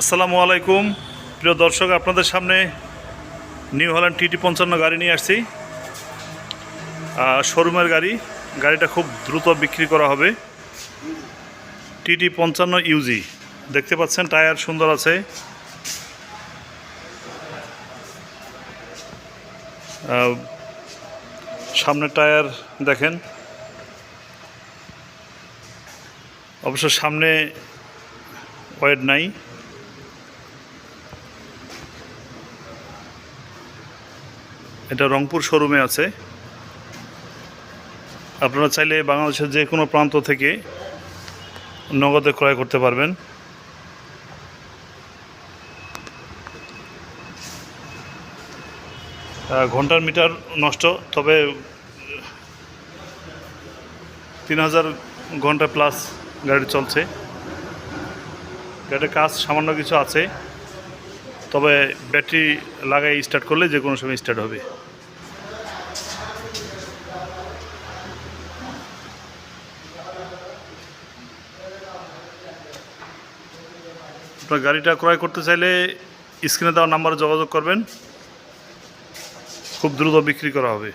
আসসালামু আলাইকুম। প্রিয় দর্শক আপনাদের সামনে নিউ হল্যান্ড টিটি পঞ্চান্ন গাড়ি নিয়ে আসছি। শোরুমের গাড়ি। গাড়িটা খুব দ্রুত বিক্রি করা হবে। টিটি পঞ্চান্ন ইউজি। দেখতে পাচ্ছেন টায়ার সুন্দর আছে। আহ, সামনের টায়ার দেখেন। অবশ্য সামনে ওয়েট নাই। এটা রংপুর শোরুমে আছে। আপনারা চাইলে বাংলাদেশের যে কোনো প্রান্ত থেকে নগদে ক্রয় করতে পারবেন। ঘণ্টার মিটার নষ্ট, তবে তিন হাজার ঘণ্টা প্লাস গাড়ি চলছে। গাড়ির কাজ সামান্য কিছু আছে। তবে ব্যাটারি লাগাই স্টার্ট করলে যে কোনো সময় স্টার্ট হবে। আপনার গাড়িটা ক্রয় করতে চাইলে স্ক্রিনে দেওয়া নাম্বারে যোগাযোগ করবেন। খুব দ্রুত বিক্রি করা হবে।